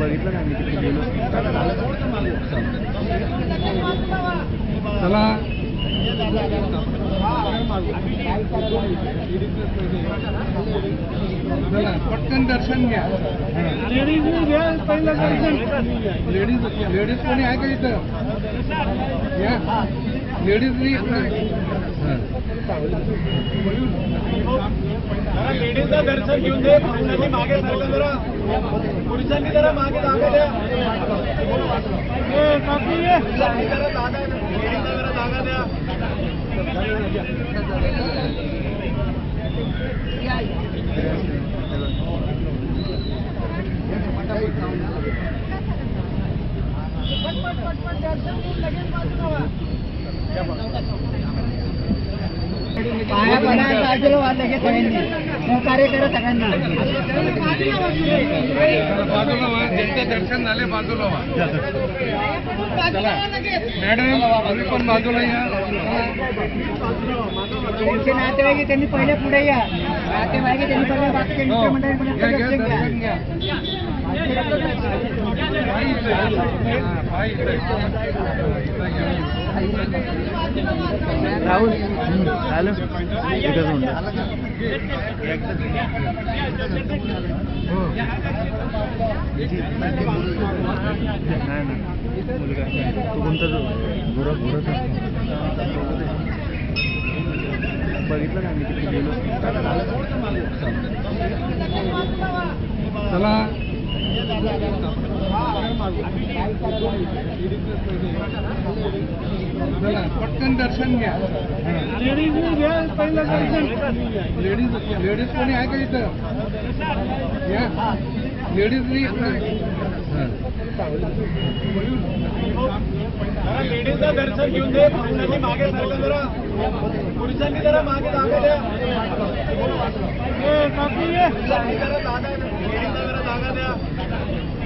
बघितलं नाही ना चला चला पटकन दर्शन घ्या लेडीज घ्या पहिलं दर्शन लेडीज लेडीज कोणी आहे का इथं लेडीज नाही लेडीजला दर्शन घेऊन दे पुरुषांनी मागे जरा पुरुषांनी जरा मागे जागा द्या पुरुषांनी जरा जागा लेडीजला पाया पडा बाजूला वाद लगेच सगळ्यांनी सहकार्य करा सगळ्यांना बाजूला व्हा ज्यांचे दर्शन झाले बाजूला व्हा चला मॅडम आम्ही पण बाजूला या त्यांचे नातेवाईक त्यांनी पहिले पुढे या नातेवाईक त्यांनी पहिले बाकीच्या मित्रमंडळी घ्या राहुल हॅलो हो. नाही तू कोणता जो बघितलं पटकन दर्शन घ्या लेडीज घ्या दर्शन लेडीज लेडीज कोणी आहे का इथं घ्या लेडीज लेडीजचं दर्शन घेऊन दे मागे जरा पुरुषांनी जरा मागे जागा द्या कापी जरा जागा लेडीजला जरा जागा द्या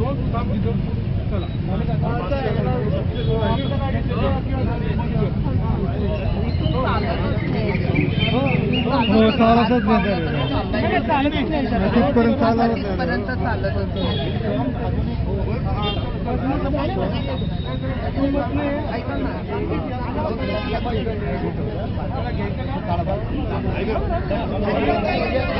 तो हो चालत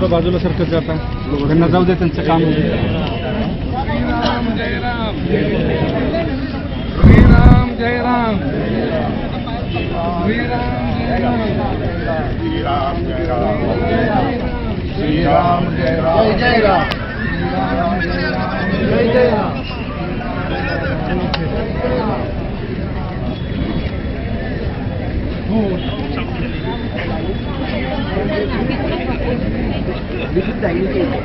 थोड़ा बाजूला सरकत जाता त्यांना जाऊ दे काम जय राम जय राम जय जय Thank you. विलिप्त हाँ,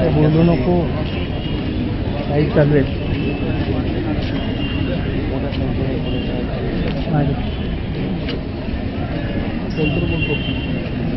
आई के हम दोनों को साइड कर रहे kontrol kontrol.